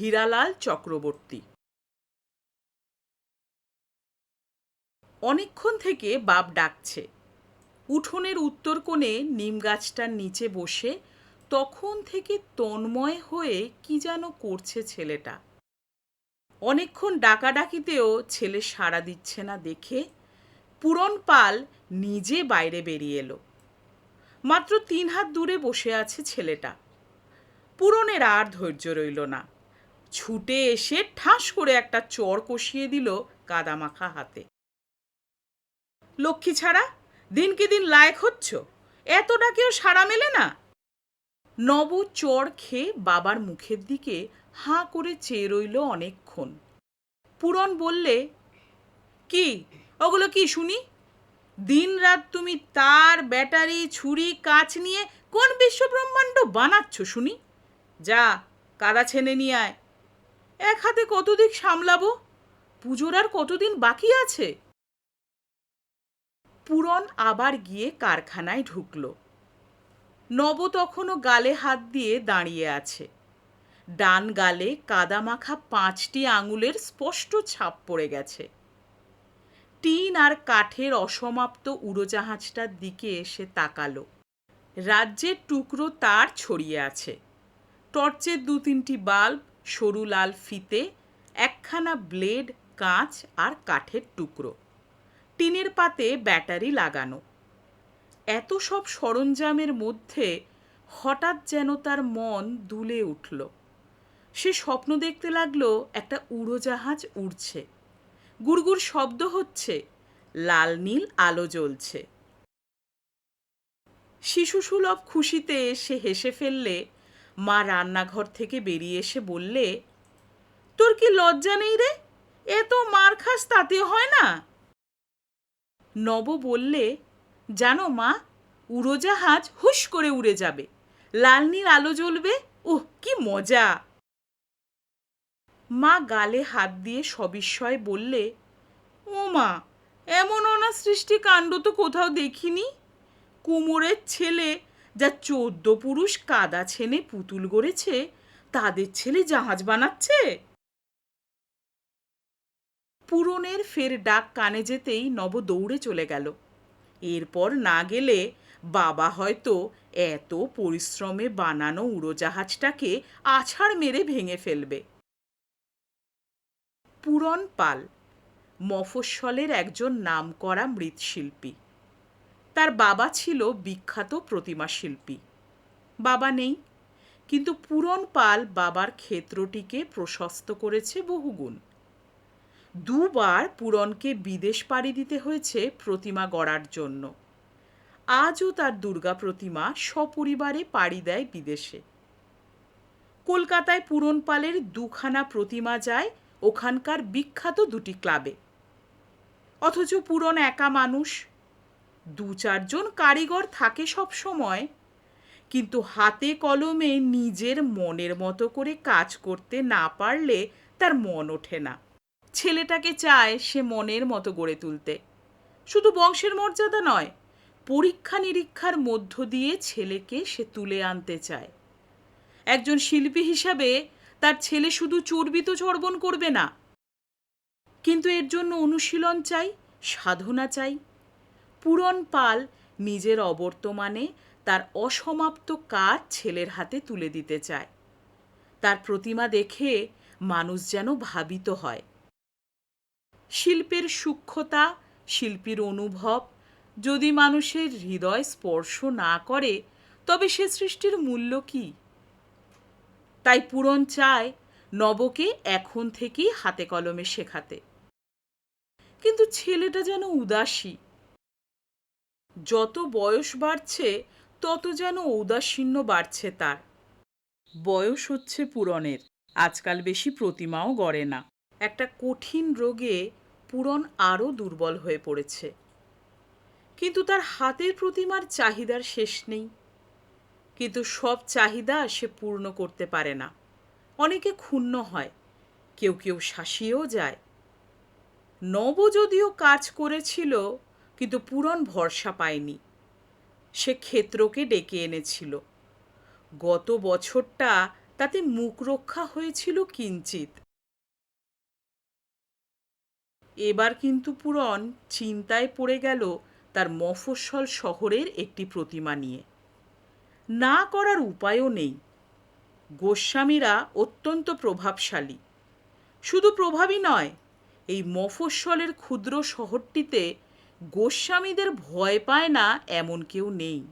হীরালাল চক্রবর্তী। অনেকক্ষণ থেকে বাপ ডাকছে। উঠোনের উত্তর কোণে নিম গাছটার নিচে বসে তখন থেকে তন্ময় হয়ে কি যেন করছে ছেলেটা। অনেকক্ষণ ডাকাডাকিতেও ছেলে সাড়া দিচ্ছে না দেখে পূরণ পাল নিজে বাইরে বেরিয়ে এলো। মাত্র তিন হাত দূরে বসে আছে ছেলেটা। পূরণের আর ধৈর্য রইল না। ছুটে এসে ঠাস করে একটা চর কষিয়ে দিল কাদামাখা হাতে। লক্ষ্মী ছাড়া দিনকে দিন লায়ক হচ্ছ? এতটা কেউ সাড়া মেলে না? নব চর খেয়ে বাবার মুখের দিকে হাঁ করে চেয়ে রইল অনেকক্ষণ। পূরণ বললে, কি? ওগুলো কি শুনি? দিনরাত তুমি তার ব্যাটারি, ছুরি, কাচ নিয়ে কোন বিশ্বব্রহ্মাণ্ড বানাচ্ছ শুনি? যা, কাদা ছেনে নিয়ে আয়। এক হাতে কতদিক সামলাবো? পুজোর আর কতদিন বাকি আছে? পূরণ আবার গিয়ে কারখানায় ঢুকল। নব তখনও গালে হাত দিয়ে দাঁড়িয়ে আছে। ডান গালে কাদামাখা পাঁচটি আঙুলের স্পষ্ট ছাপ পড়ে গেছে। টিন আর কাঠের অসমাপ্ত উড়োজাহাজটার দিকে এসে তাকালো। রাজ্যের টুকরো তার ছড়িয়ে আছে। টর্চের দু তিনটি বাল্ব সরু লাল ফিতে, একখানা ব্লেড, কাঁচ আর কাঠের টুকরো। টিনের পাতে ব্যাটারি লাগানো। এত সব সরঞ্জামের মধ্যে হঠাৎ যেন তার মন দুলে উঠল। সে স্বপ্ন দেখতে লাগল একটা উড়োজাহাজ উড়ছে। গুড়গুড় শব্দ হচ্ছে, লাল নীল আলো জ্বলছে। শিশুসুলভ খুশিতে সে হেসে ফেললে মা রান্নাঘর থেকে বেরিয়ে এসে বললে, তোর কি লজ্জা নেই রে? এত মার খাস তাতে হয় না? নব বললে, জানো মা, উড়োজাহাজ হুশ করে উড়ে যাবে। লাল নীল আলো জ্বলবে ওহ কি মজা! মা গালে হাত দিয়ে সবিস্ময় বললে, ও মা, এমন অনাসৃষ্টি কাণ্ড তো কোথাও দেখিনি। কুমোরের ছেলে যা চোদ্দ পুরুষ কাদা ছেনে পুতুল গড়েছে, তাদের ছেলে জাহাজ বানাচ্ছে। পূরণের ফের ডাক কানে যেতেই নব দৌড়ে চলে গেল। এরপর না গেলে বাবা হয়তো এত পরিশ্রমে বানানো উড়োজাহাজটাকে আছাড় মেরে ভেঙে ফেলবে। পূরণ পাল, মফস্বলের একজন নামকরা মৃৎশিল্পী। তার বাবা ছিল বিখ্যাত প্রতিমা শিল্পী। বাবা নেই, কিন্তু পূরণ পাল বাবার ক্ষেত্রটিকে প্রশস্ত করেছে বহুগুণ। দুবার পূরণকে বিদেশ পাড়ি দিতে হয়েছে প্রতিমা গড়ার জন্য। আজও তার দুর্গা প্রতিমা সপরিবারে পাড়ি দেয় বিদেশে। কলকাতায় পূরণপালের দুখানা প্রতিমা যায় ওখানকার বিখ্যাত দুটি ক্লাবে। অথচ পূরণ একা মানুষ দু চারজন কারিগর থাকে সব সময়। কিন্তু হাতে কলমে নিজের মনের মতো করে কাজ করতে না পারলে তার মন ওঠে না। ছেলেটাকে চায় সে মনের মতো গড়ে তুলতে। শুধু বংশের মর্যাদা নয়, পরীক্ষা নিরীক্ষার মধ্য দিয়ে ছেলেকে সে তুলে আনতে চায়। একজন শিল্পী হিসাবে তার ছেলে শুধু চর্বিত চর্বণ করবে না। কিন্তু এর জন্য অনুশীলন চাই, সাধনা চাই পূরণ পাল নিজের অবর্তমানে তার অসমাপ্ত কাজ ছেলের হাতে তুলে দিতে চায়। তার প্রতিমা দেখে মানুষ যেন ভাবিত হয়। শিল্পের সূক্ষ্মতা, শিল্পীর অনুভব, যদি মানুষের হৃদয় স্পর্শ না করে, তবে সে সৃষ্টির মূল্য কি? তাই পূরণ চায় নবকে এখন থেকেই হাতে কলমে শেখাতে। কিন্তু ছেলেটা যেন উদাসী যত বয়স বাড়ছে, তত যেন ঔদাসীন্য বাড়ছে তার। বয়স হচ্ছে পূরণের, আজকাল বেশি প্রতিমাও গড়ে না। একটা কঠিন রোগে পূরণ আরও দুর্বল হয়ে পড়েছে। কিন্তু তার হাতের প্রতিমার চাহিদার শেষ নেই। কিন্তু সব চাহিদা সে পূর্ণ করতে পারে না। অনেকে ক্ষুণ্ণ হয়, কেউ কেউ শাসিয়েও যায়। নব যদিও কাজ করেছিল কিন্তু পূরণ ভরসা পায়নি। সে ক্ষেত্রকে ডেকে এনেছিল। গত বছরটা তাতে মুখ রক্ষা হয়েছিল কিঞ্চিত এবার কিন্তু পুরন চিন্তায় পড়ে গেল তার মফস্বল শহরের একটি প্রতিমা নিয়ে। না করার উপায়ও নেই। গোস্বামীরা অত্যন্ত প্রভাবশালী। শুধু প্রভাবই নয়, এই মফস্বলের ক্ষুদ্র শহরটিতে গোস্বামীদের ভয় পায় না এমন কেউ নেই।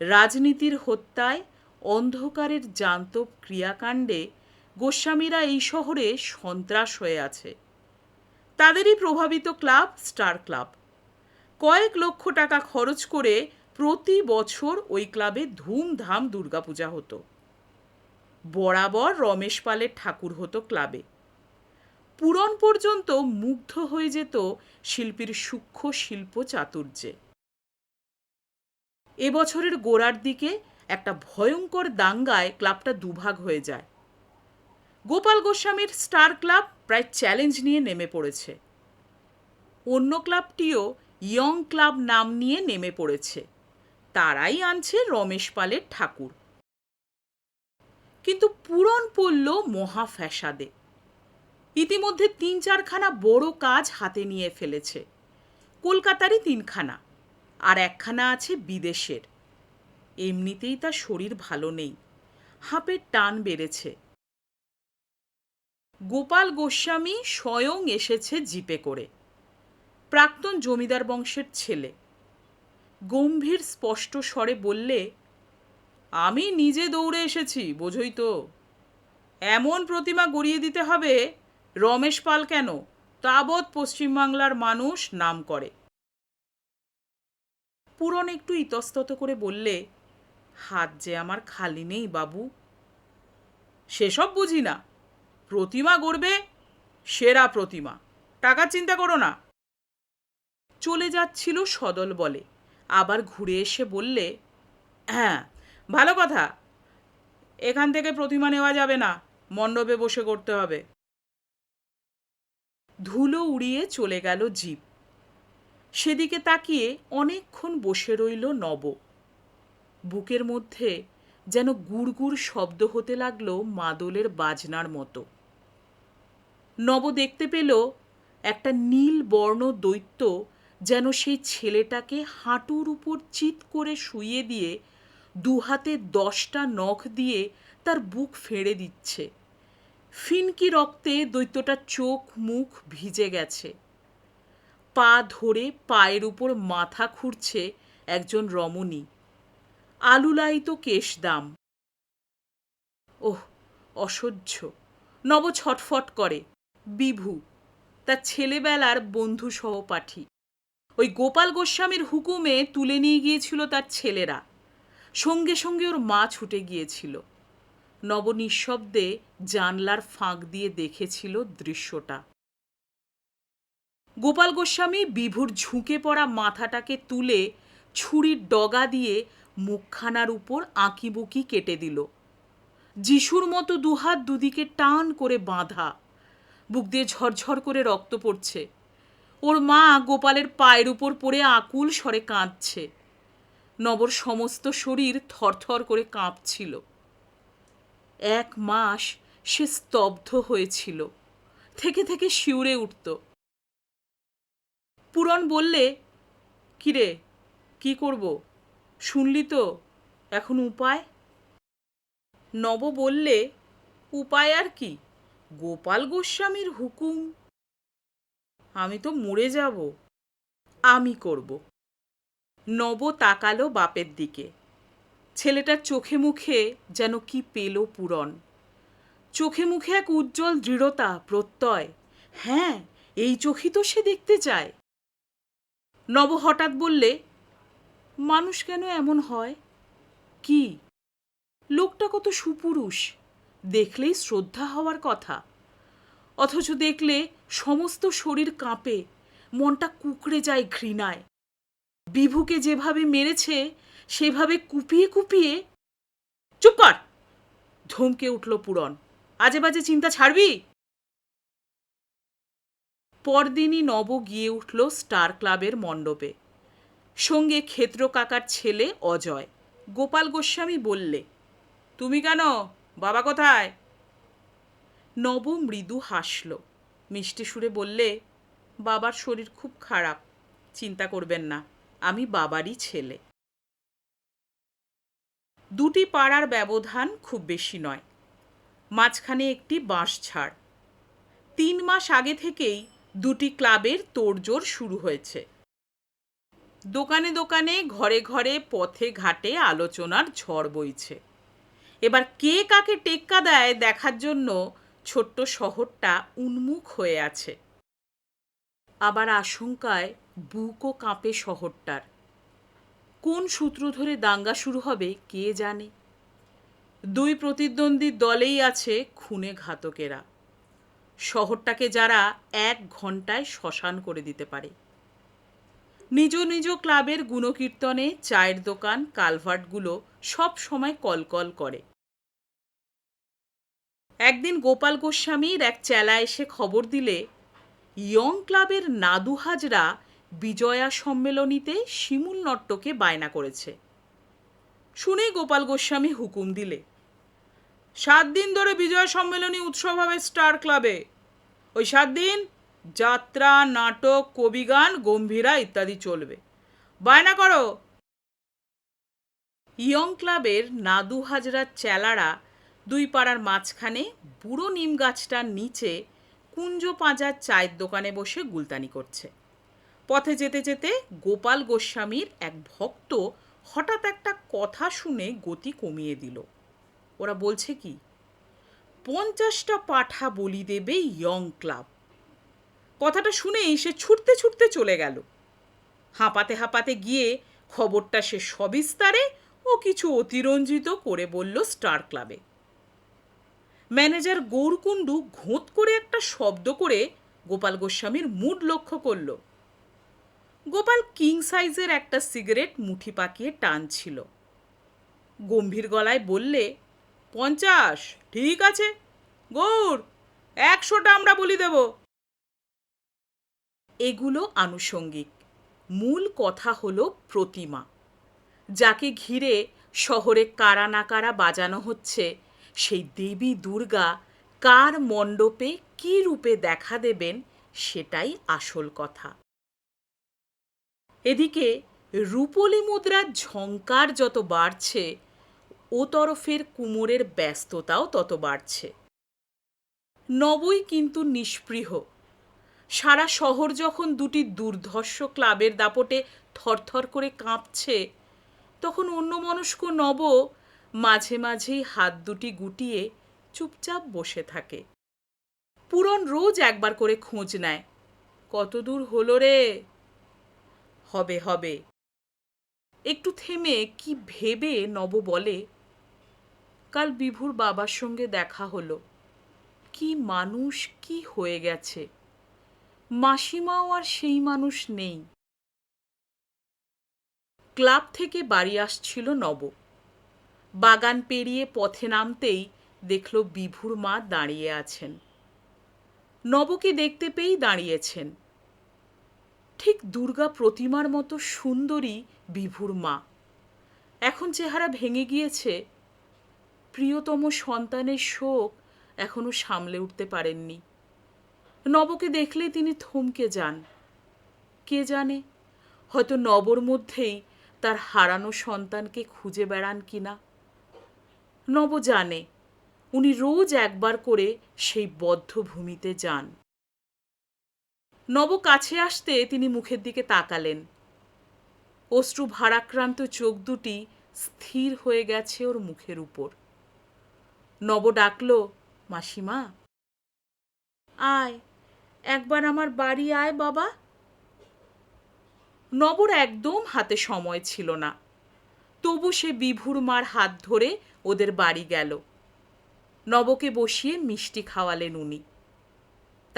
রাজনীতির হত্যায় অন্ধকারের জান্তব ক্রিয়াকাণ্ডে গোস্বামীরা এই শহরে সন্ত্রাস হয়ে আছে। তাদেরই প্রভাবিত ক্লাব স্টার ক্লাব। কয়েক লক্ষ টাকা খরচ করে প্রতি বছর ওই ক্লাবে ধুমধাম দুর্গাপূজা হতো। বরাবর রমেশ পালের ঠাকুর হতো ক্লাবে। পুরন পর্যন্ত মুগ্ধ হয়ে যেত শিল্পীর সূক্ষ্ম শিল্প চাতুর্যে। এবছরের গোড়ার দিকে একটা ভয়ঙ্কর দাঙ্গায় ক্লাবটা দুভাগ হয়ে যায়। গোপাল গোস্বামীর স্টার ক্লাব প্রায় চ্যালেঞ্জ নিয়ে নেমে পড়েছে। অন্য ক্লাবটিও ইয়ং ক্লাব নাম নিয়ে নেমে পড়েছে। তারাই আনছে রমেশ পালের ঠাকুর। কিন্তু পূরণ পড়ল মহা ফ্যাসাদে ইতিমধ্যে তিন চারখানা বড় কাজ হাতে নিয়ে ফেলেছে। কলকাতারই তিনখানা, আর একখানা আছে বিদেশের। এমনিতেই তার শরীর ভালো নেই। হাঁপের টান বেড়েছে। গোপাল গোস্বামী স্বয়ং এসেছে জিপে করে। প্রাক্তন জমিদার বংশের ছেলে। গম্ভীর স্পষ্ট স্বরে বললে, আমি নিজে দৌড়ে এসেছি, বোঝই তো। এমন প্রতিমা গড়িয়ে দিতে হবে রমেশ পাল কেন? তাবৎ পশ্চিমবাংলার মানুষ নাম করে। পুরন একটু ইতস্তত করে বললে, হাত যে আমার খালি নেই বাবু। সেসব বুঝি না। প্রতিমা গড়বে সেরা প্রতিমা। টাকা চিন্তা করো না। চলে যাচ্ছিল সদল বলে। আবার ঘুরে এসে বললে হ্যাঁ ভালো কথা। এখান থেকে প্রতিমা নেওয়া যাবে না। মণ্ডপে বসে করতে হবে। ধুলো উড়িয়ে চলে গেল জীব। সেদিকে তাকিয়ে অনেকক্ষণ বসে রইল নব। বুকের মধ্যে যেন গুড়গুড় শব্দ হতে লাগল মাদলের বাজনার মতো। নব দেখতে পেল একটা নীল বর্ণ দৈত্য যেন সেই ছেলেটাকে হাঁটুর উপর চিত করে শুইয়ে দিয়ে দুহাতে দশটা নখ দিয়ে তার বুক ফেড়ে দিচ্ছে। ফিনকি রক্তে দৈত্যটার চোখ মুখ ভিজে গেছে। পা ধরে পায়ের উপর মাথা খুঁড়ছে একজন রমণী। আলুলায়িত কেশদাম। ওহ, অসহ্য। নব ছটফট করে। বিভু, তার ছেলেবেলার বন্ধু সহপাঠী ওই গোপাল গোস্বামীর হুকুমে তুলে নিয়ে গিয়েছিল তার ছেলেরা। সঙ্গে সঙ্গে ওর মা ছুটে গিয়েছিল। নব নিঃশব্দে জানলার ফাঁক দিয়ে দেখেছিল দৃশ্যটা। গোপাল গোস্বামী বিভুর ঝুঁকে পড়া মাথাটাকে তুলে ছুরির ডগা দিয়ে মুখখানার উপর আঁকিবুকি কেটে দিল। যিশুর মতো দুহাত দুদিকে টান করে বাঁধা। বুক দিয়ে ঝরঝর করে রক্ত পড়ছে। ওর মা গোপালের পায়ের উপর পড়ে আকুল স্বরে কাঁদছে। নবর সমস্ত শরীর থরথর করে কাঁপছিল। এক মাস সে স্তব্ধ হয়েছিল। থেকে থেকে শিউরে উঠত। পুরন বললে কিরে কি করব? শুনলি তো, এখন উপায়? নব বললে, উপায় আর কি? গোপাল গোস্বামীর হুকুম। আমি তো মরে যাব। আমি করব। নব তাকালো বাপের দিকে। ছেলেটার চোখে মুখে যেন কি পেল পূরণ। চোখে মুখে এক উজ্জ্বল দৃঢ়তা, প্রত্যয়। হ্যাঁ এই চোখই তো সে দেখতে চায়। নব হঠাৎ বললে, মানুষ কেন এমন হয়? কি? লোকটা কত সুপুরুষ। দেখলেই শ্রদ্ধা হওয়ার কথা। অথচ দেখলে সমস্ত শরীর কাঁপে, মনটা কুকড়ে যায় ঘৃণায়। বিভুকে যেভাবে মেরেছে সেভাবে কুপিয়ে কুপিয়ে। চুপ কর। ধমকে উঠল পুরন আজে বাজে চিন্তা ছাড়বি? পরদিনই নব গিয়ে উঠল স্টার ক্লাবের মণ্ডপে। সঙ্গে ক্ষেত্র কাকার ছেলে অজয়। গোপাল গোস্বামী বললে, তুমি কেন? বাবা কোথায়? নব মৃদু হাসল। মিষ্টি সুরে বললে, বাবার শরীর খুব খারাপ। চিন্তা করবেন না, আমি বাবারই ছেলে। দুটি পাড়ার ব্যবধান খুব বেশি নয়। মাঝখানে একটি বাঁশ ছাড়। তিন মাস আগে থেকেই দুটি ক্লাবের তোড়জোড় শুরু হয়েছে। দোকানে দোকানে, ঘরে ঘরে, পথে ঘাটে আলোচনার ঝড় বইছে। এবার কে কাকে টেক্কা দেয় দেখার জন্য ছোট্ট শহরটা উন্মুখ হয়ে আছে। আবার আশঙ্কায় বুকও কাঁপে শহরটার। কোন সূত্র ধরে দাঙ্গা শুরু হবে কে জানে? দুই প্রতিদ্বন্দ্বী দলেই আছে খুনে ঘাতকেরা। শহরটাকে যারা এক ঘন্টায় শ্মশান করে দিতে পারে। নিজ নিজ ক্লাবের গুণকীর্তনে চায়ের দোকান, কালভার্টগুলো সব সময় কলকল করে। একদিন গোপাল গোস্বামীর এক চেলা এসে খবর দিলে, ইয়ং ক্লাবের নাদু হাজরা বিজয়া সম্মেলনীতে শিমুল নট্টকে বায়না করেছে। শুনেই গোপাল গোস্বামী হুকুম দিলে। সাত দিন ধরে বিজয় সম্মেলনী উৎসব হবে স্টার ক্লাবে। ওই সাত দিন যাত্রা, নাটক, কবিগান, গম্ভীরা ইত্যাদি চলবে। বায়না করো। ইয়ং ক্লাবের নাদু হাজরার চেলারা দুই পাড়ার মাঝখানে বুড়ো নিম গাছটার নিচে কুঞ্জ পাঁজার চায়ের দোকানে বসে গুলতানি করছে। পথে যেতে যেতে গোপাল গোস্বামীর এক ভক্ত হঠাৎ একটা কথা শুনে গতি কমিয়ে দিল। ওরা বলছে কি, পঞ্চাশটা পাঠা বলি দেবে ইয়ং ক্লাব। কথাটা শুনেই সে ছুটতে ছুটতে চলে গেল। হাঁপাতে হাঁপাতে গিয়ে খবরটা সে সবিস্তারে ও কিছু অতিরঞ্জিত করে বলল স্টার ক্লাবে। ম্যানেজার গৌরকুণ্ডু ঘোঁত করে একটা শব্দ করে গোপাল গোস্বামীর মুড লক্ষ্য করল। গোপাল কিং সাইজের একটা সিগারেট মুঠি পাকিয়ে টানছিল। গম্ভীর গলায় বললে, পঞ্চাশ, ঠিক আছে। গৌর একশোটা আমরা বলি দেব। এগুলো আনুষঙ্গিক। মূল কথা হলো প্রতিমা। যাকে ঘিরে শহরে কারা না কারা বাজানো হচ্ছে, সেই দেবী দুর্গা কার মণ্ডপে কি রূপে দেখা দেবেন, সেটাই আসল কথা। এদিকে রূপলি মুদ্রার ঝঙ্কার যত বাড়ছে, ও তরফের কুমোরের ব্যস্ততাও তত বাড়ছে। নবই কিন্তু নিষ্পৃহ। সারা শহর যখন দুটি দুর্ধর্ষ ক্লাবের দাপটে থরথর করে কাঁপছে, তখন অন্য মনস্ক নব মাঝে মাঝেই হাত দুটি গুটিয়ে চুপচাপ বসে থাকে। পুরন রোজ একবার করে খোঁজ নেয়। কতদূর হলো রে? হবে হবে। একটু থেমে কি ভেবে নব বলে, কাল বিভুর বাবার সঙ্গে দেখা হলো। কি মানুষ, কি হয়ে গেছে। মাসিমাও আর সেই মানুষ নেই। ক্লাব থেকে বাড়ি আসছিল নব। বাগান পেরিয়ে পথে নামতেই দেখল বিভুর মা দাঁড়িয়ে আছেন। নবকে দেখতে পেয়েই দাঁড়িয়েছেন। ঠিক দুর্গা প্রতিমার মতো সুন্দরী বিভুর মা। এখন চেহারা ভেঙে গিয়েছে। প্রিয়তম সন্তানের শোক এখনও সামলে উঠতে পারেননি। নবকে দেখলে তিনি থমকে যান। কে জানে, হয়তো নবর মধ্যেই তার হারানো সন্তানকে খুঁজে বেড়ান কিনা। নব জানে, উনি রোজ একবার করে সেই বদ্ধ ভূমিতে যান। নব কাছে আসতে তিনি মুখের দিকে তাকালেন। অশ্রু ভারাক্রান্ত চোখ দুটি স্থির হয়ে গেছে ওর মুখের উপর। নব ডাকল, মাসিমা? আয়, একবার আমার বাড়ি আয় বাবা। নবর একদম হাতে সময় ছিল না। তবু সে বিভুর মার হাত ধরে ওদের বাড়ি গেল। নবকে বসিয়ে মিষ্টি খাওয়ালেন উনি।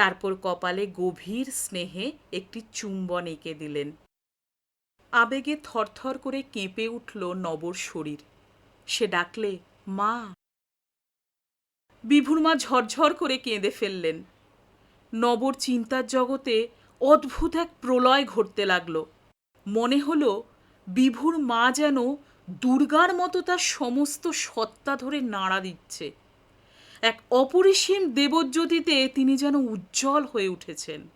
তারপর কপালে গভীর স্নেহে একটি চুম্বন এঁকে দিলেন। আবেগে থরথর করে কেঁপে উঠল নবর শরীর। সে ডাকলে, মা! বিভুর মা ঝরঝর করে কেঁদে ফেললেন। নবর চিন্তার জগতে অদ্ভুত এক প্রলয় ঘটতে লাগল। মনে হলো, বিভুর মা যেন দুর্গার মতো তার সমস্ত সত্তা ধরে নাড়া দিচ্ছে। এক অপরিসীম দেবজ্যোতিতে তিনি যেন উজ্জ্বল হয়ে উঠেছেন।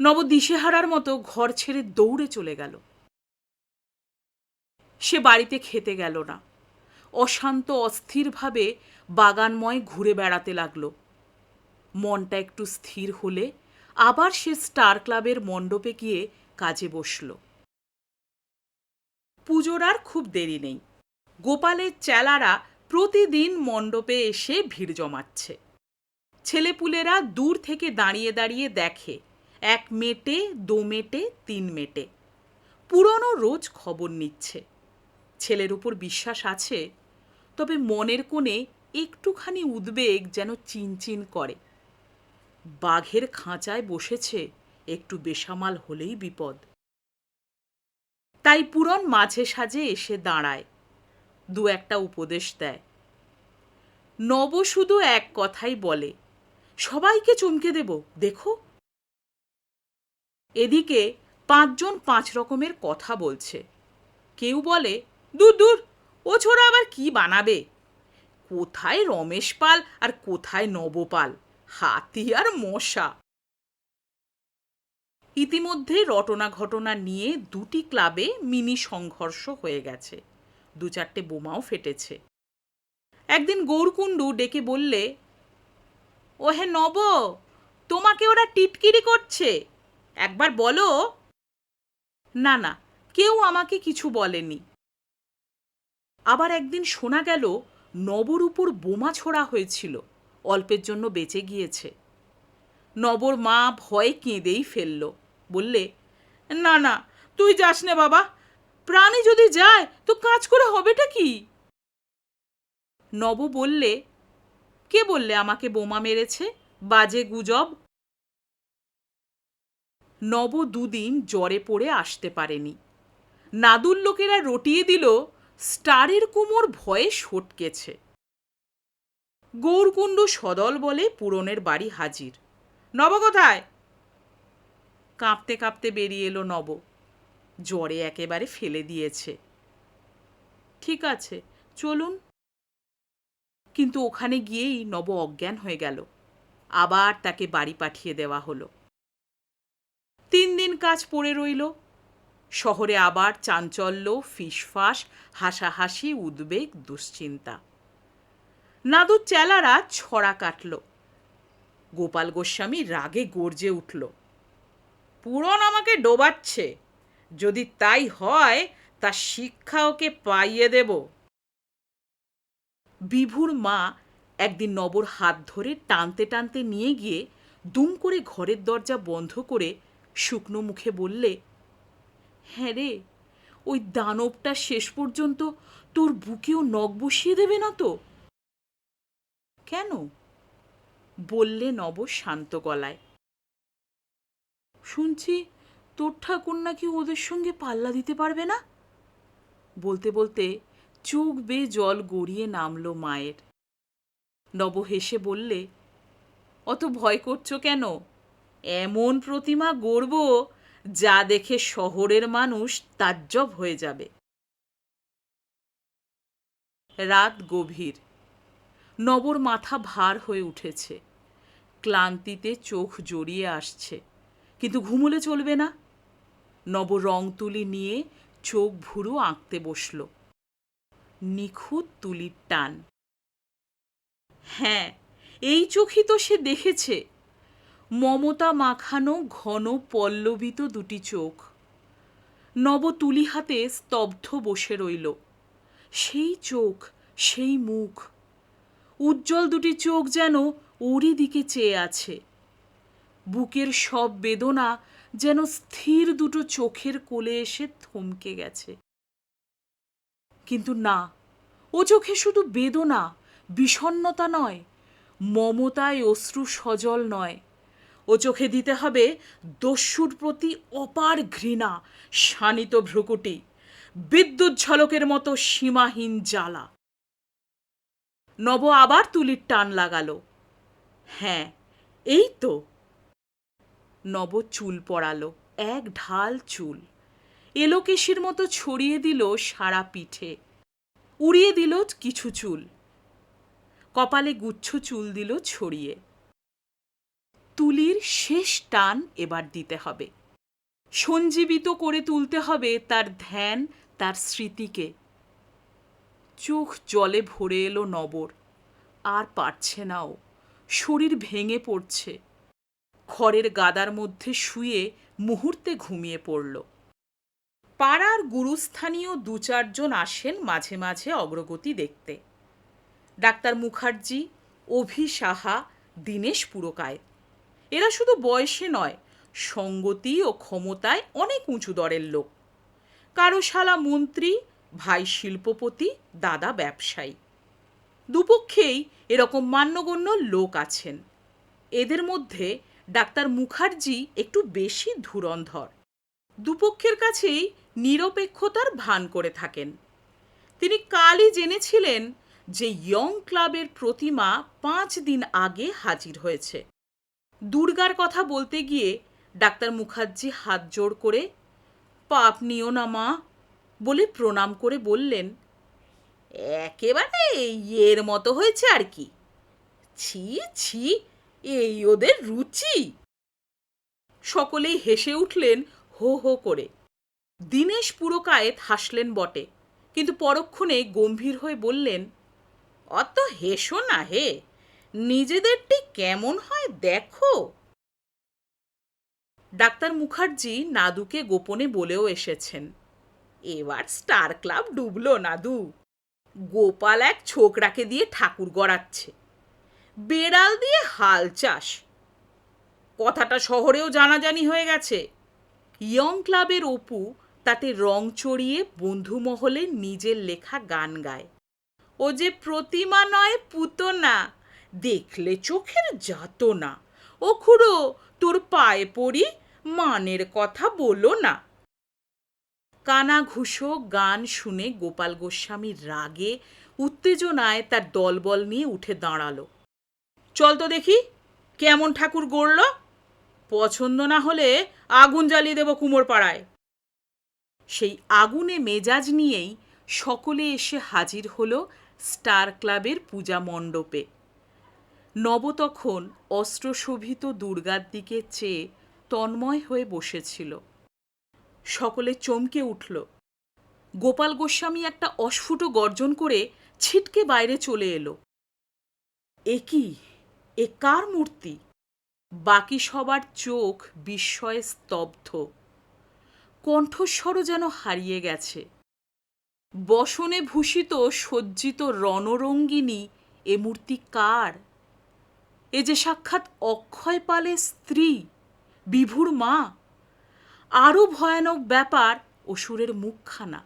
নব দিশেহারার মতো ঘর ছেড়ে দৌড়ে চলে গেল। সে বাড়িতে খেতে গেল না। অশান্ত, অস্থিরভাবে বাগানময় ঘুরে বেড়াতে লাগল। মনটা একটু স্থির হলে আবার সে স্টার ক্লাবের মণ্ডপে গিয়ে কাজে বসল। পুজোর আর খুব দেরি নেই। গোপালের চেলারা প্রতিদিন মণ্ডপে এসে ভিড় জমাচ্ছে। ছেলেপুলেরা দূর থেকে দাঁড়িয়ে দাঁড়িয়ে দেখে, এক মেটে, দো মেটে, তিন মেটে। পুরনো রোজ খবর নিচ্ছে। ছেলের উপর বিশ্বাস আছে, তবে মনের কোণে একটুখানি উদ্বেগ যেন চিনচিন করে। বাঘের খাঁচায় বসেছে, একটু বেসামাল হলেই বিপদ। তাই পুরন মাঝে সাজে এসে দাঁড়ায়। দু একটা উপদেশ দেয়। নব শুধু এক কথাই বলে, সবাইকে চমকে দেব, দেখো। এদিকে পাঁচজন পাঁচ রকমের কথা বলছে। কেউ বলে, দূর দূর, ও ছোড়া আবার কি বানাবে? কোথায় রমেশ পাল আর কোথায় নবপাল? হাতি আর মশা। ইতিমধ্যে রটনা ঘটনা নিয়ে দুটি ক্লাবে মিনি সংঘর্ষ হয়ে গেছে। দু চারটে বোমাও ফেটেছে। একদিন গৌরকুণ্ডু ডেকে বললে ও হে নব, তোমাকে ওরা টিটকিরি করছে। একবার বলো। না না, কেউ আমাকে কিছু বলেনি। আবার একদিন শোনা গেল, নবর উপর বোমা ছোড়া হয়েছিল, অল্পের জন্য বেঁচে গিয়েছে। নবর মা ভয়ে কেঁদেই ফেলল, বললে, না না, তুই যাস নে বাবা প্রাণী যদি যায়, তো কাজ করে হবেটা কি? নব বললে, কে বললে আমাকে বোমা মেরেছে? বাজে গুজব। নব দুদিন জ্বরে পড়ে আসতে পারেনি। নাদুর লোকেরা রটিয়ে দিল, স্টারের কুমোর ভয়ে সটকেছে। গৌরকুণ্ড সদল বলে পুরনের বাড়ি হাজির। নব কোথায়? কাঁপতে কাঁপতে বেরিয়ে এলো নব। জ্বরে একেবারে ফেলে দিয়েছে। ঠিক আছে, চলুন। কিন্তু ওখানে গিয়েই নব অজ্ঞান হয়ে গেল। আবার তাকে বাড়ি পাঠিয়ে দেওয়া হলো। তিন দিন কাজ পড়ে রইল। শহরে আবার চাঞ্চল্য, ফিসফাস, হাসাহাসি, উদ্বেগ, দুশ্চিন্তা। নাদুর চেলারা ছড়া কাটল। গোপাল গোস্বামী রাগে গর্জে উঠল। পুরন আমাকে ডোবাচ্ছে। যদি তাই হয়, তা শিক্ষা ওকে পাইয়ে দেব। বিভুর মা একদিন নবর হাত ধরে টানতে টানতে নিয়ে গিয়ে দুম করে ঘরের দরজা বন্ধ করে শুকনো মুখে বললে হ্যাঁ রে, ওই দানবটা শেষ পর্যন্ত তোর বুকেও নখ বসিয়ে দেবে না তো? কেন? বললে নব শান্ত গলায়। শুনছি তোর ঠাকুর নাকি ওদের সঙ্গে পাল্লা দিতে পারবে না? বলতে বলতে চোখ বেয়ে জল গড়িয়ে নামলো মায়ের। নব হেসে বললে, অত ভয় করছ কেন? এমন প্রতিমা গড়ব যা দেখে শহরের মানুষ তাজ্জব হয়ে যাবে। রাত গভীর। নবর মাথা ভার হয়ে উঠেছে। ক্লান্তিতে চোখ জড়িয়ে আসছে। কিন্তু ঘুমোলে চলবে না। নব রং তুলি নিয়ে চোখ ভুরু আঁকতে বসল। নিখুঁত তুলির টান। হ্যাঁ এই চোখই তো সে দেখেছে। মমতা মাখানো ঘন পল্লবিত দুটি চোখ। নব তুলি হাতে স্তব্ধ বসে রইল। সেই চোখ, সেই মুখ। উজ্জ্বল দুটি চোখ যেন ওরই দিকে চেয়ে আছে। বুকের সব বেদনা যেন স্থির দুটো চোখের কোলে এসে থমকে গেছে। কিন্তু না, ও চোখে শুধু বেদনা বিষণ্নতা নয়, মমতায় অশ্রু সজল নয়। ও চোখে দিতে হবে দস্যুর প্রতি অপার ঘৃণা, শানিত ভ্রুকুটি, বিদ্যুৎ ঝলকের মতো সীমাহীন জ্বালা। নব আবার তুলির টান লাগালো। হ্যাঁ এই তো। নব চুল পড়ালো এক ঢাল চুল। এলোকেশির মতো ছড়িয়ে দিল সারা পিঠে, উড়িয়ে দিল কিছু চুল। কপালে গুচ্ছ চুল দিল ছড়িয়ে। তুলির শেষ টান এবার দিতে হবে। সঞ্জীবিত করে তুলতে হবে তার ধ্যান, তার স্মৃতিকে। চোখ জলে ভরে এলো নবর, আর পারছে না ও। শরীর ভেঙে পড়ছে। খড়ের গাদার মধ্যে শুয়ে মুহূর্তে ঘুমিয়ে পড়ল। পাড়ার গুরুস্থানীয় দু চারজন আসেন মাঝে মাঝে অগ্রগতি দেখতে। ডাক্তার মুখার্জি, অভি সাহা, দীনেশ পুরকায়। এরা শুধু বয়সে নয়, সঙ্গতি ও ক্ষমতায় অনেক উঁচু দরের লোক। কারও শালা মন্ত্রী, ভাই শিল্পপতি, দাদা ব্যবসায়ী। দুপক্ষেই এরকম মান্যগণ্য লোক আছেন। এদের মধ্যে ডাক্তার মুখার্জি একটু বেশি ধুরন্ধর। দুপক্ষের কাছেই নিরপেক্ষতার ভান করে থাকেন। তিনি কালই জেনেছিলেন যে ইয়ং ক্লাবের প্রতিমা পাঁচ দিন আগে হাজির হয়েছে। দুর্গার কথা বলতে গিয়ে ডাক্তার মুখার্জি হাত জোড় করে, পাপ নিও না মা বলে প্রণাম করে বললেন, একেবারে এর মতো হয়েছে আর কি। ছি ছি এই ওদের রুচি। সকলেই হেসে উঠলেন হো হো করে। দীনেশ পুরকায়েত হাসলেন বটে, কিন্তু পরক্ষণে গম্ভীর হয়ে বললেন, অত হেসো না হে নিজেদেরটি কেমন হয় দেখো। ডাক্তার মুখার্জি নাদুকে গোপনে বলেও এসেছেন, এবার স্টার ক্লাব ডুবলো নাদু। গোপাল এক ছোকরাকে দিয়ে ঠাকুর গড়াচ্ছে। বেড়াল দিয়ে হাল চাষ। কথাটা শহরেও জানাজানি হয়ে গেছে। ইয়ং ক্লাবের অপু তাতে রং চড়িয়ে বন্ধু মহলে নিজের লেখা গান গায়। ও যে প্রতিমা নয় পুতনা, দেখলে চোখের যাত না ও খুড়ো তোর পায়ে পড়ি মানের কথা বলো না। কানা ঘুষো গান শুনে গোপাল গোস্বামী রাগে, উত্তেজনায় তার দলবল নিয়ে উঠে দাঁড়াল। চল তো দেখি কেমন ঠাকুর গড়ল। পছন্দ না হলে আগুন জ্বালিয়ে দেব কুমোর পাড়ায়। সেই আগুনে মেজাজ নিয়েই সকলে এসে হাজির হল স্টার ক্লাবের পূজা মণ্ডপে। নব তখন অস্ত্রশোভিত দুর্গার দিকে চেয়ে তন্ময় হয়ে বসেছিল। সকলে চমকে উঠল। গোপাল গোস্বামী একটা অস্ফুট গর্জন করে ছিটকে বাইরে চলে এলো। এ কি? এ কার মূর্তি। বাকি সবার চোখ বিস্ময়ে স্তব্ধ। কণ্ঠস্বরও যেন হারিয়ে গেছে। বসনে ভূষিত সজ্জিত রণরঙ্গিনী, এ মূর্তি কার? এ যে সাক্ষাৎ অক্ষয় পালের স্ত্রী, বিভুর মা? আরও ভয়ানক ব্যাপার অসুরের মুখখানা।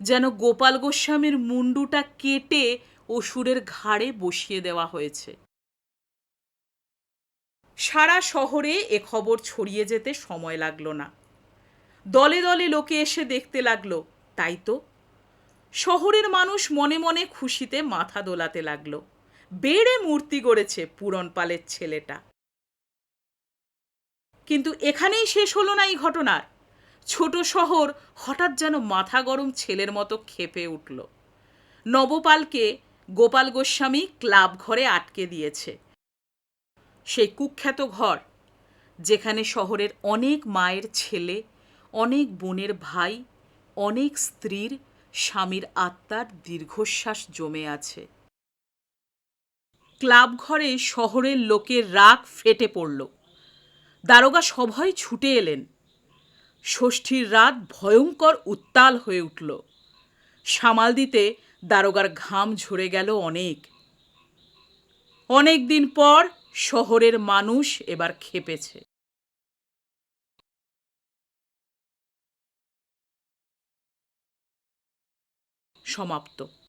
যেন গোপাল গোস্বামীর মুন্ডুটা কেটে অসুরের ঘাড়ে বসিয়ে দেওয়া হয়েছে। সারা শহরে এ খবর ছড়িয়ে যেতে সময় লাগল না। দলে দলে লোকে এসে দেখতে লাগল, তাই তো। শহরের মানুষ মনে মনে খুশিতে মাথা দোলাতে লাগল। বেড়ে মূর্তি গড়েছে পুরনপালের ছেলেটা। কিন্তু এখানেই শেষ হলো না এই ঘটনার ছোট শহর হঠাৎ যেন মাথা গরম ছেলের মতো খেপে উঠল। নবপালকে গোপাল গোস্বামী ক্লাব ঘরে আটকে দিয়েছে। সেই কুখ্যাত ঘর, যেখানে শহরের অনেক মায়ের ছেলে, অনেক বোনের ভাই, অনেক স্ত্রীর স্বামীর আত্মার দীর্ঘশ্বাস জমে আছে। ক্লাব ঘরে শহরের লোকের রাগ ফেটে পড়ল। দারোগা সভয় ছুটে এলেন। ষষ্ঠীর রাত ভয়ঙ্কর উত্তাল হয়ে উঠল। সামাল দিতে দারোগার ঘাম ঝরে গেল অনেক। অনেক দিন পর শহরের মানুষ এবার খেপেছে। সমাপ্ত।